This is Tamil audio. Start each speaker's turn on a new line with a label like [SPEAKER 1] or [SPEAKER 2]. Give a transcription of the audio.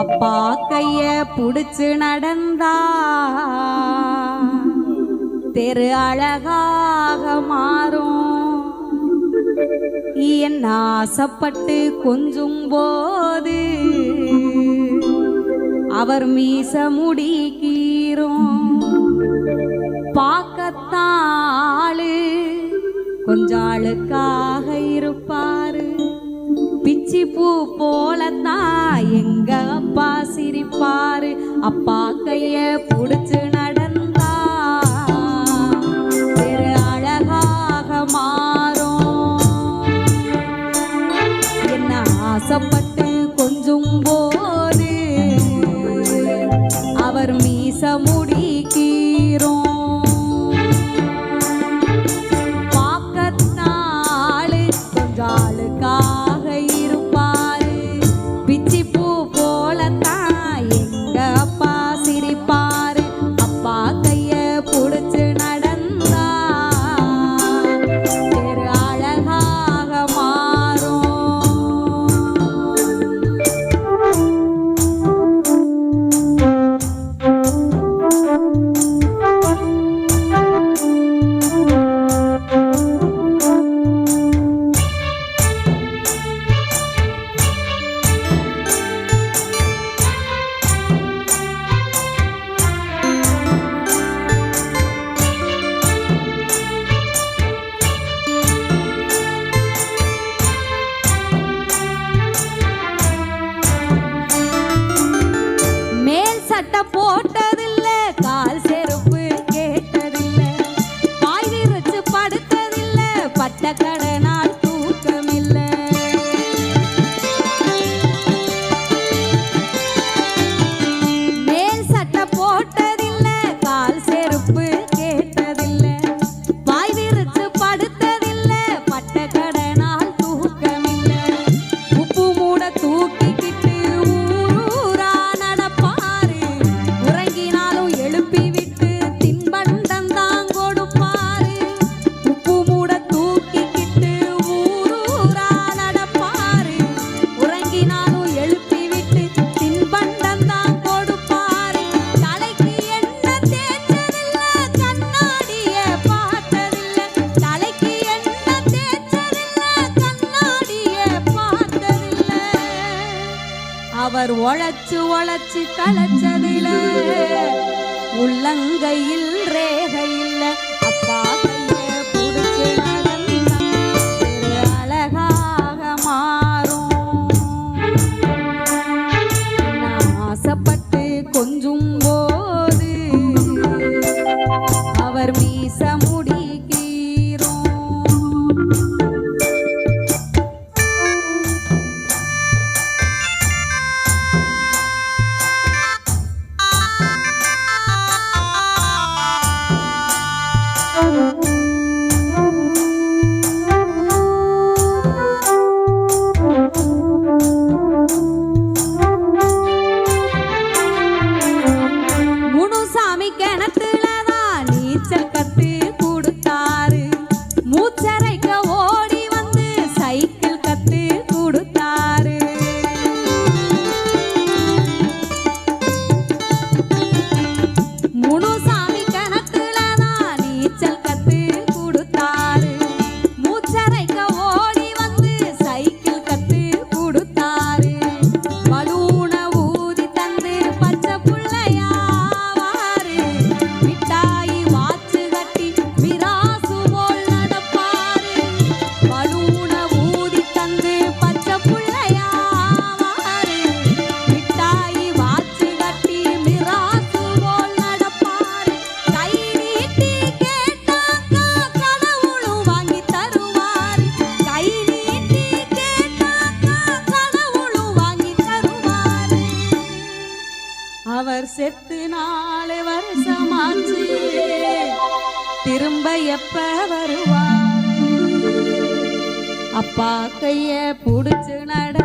[SPEAKER 1] அப்பா கைய புடிச்சு நடந்தா தெரு அழகாக மாறும். என்ன ஆசைப்பட்டு கொஞ்சும் போது அவர் மீச முடி கீரும் பார்க்கத்தான் ஆளு கொஞ்சம் ஆளுக்காக இருப்பார். பிச்சி பூ போலத்தான் எங்க அப்பா சிரிப்பாரு. அப்பா கைய புடிச்சு நடந்தா திரு அழகாக மாறும். என்ன ஆசைப்பட்டு கொஞ்சம் போ அவர் உழைச்சு உழைச்சு கலைச்சதில. உள்ளங்கையில் ரேகையில் அப்பா கையே பிடிச்சு அழகாக மாறும். நான் ஆசைப்பட்டு கொஞ்சும் போது அவர் மீசமும் மாசமாச்சு திரும்ப எப்ப வருவார் அப்பா கைய புடிச்சு நட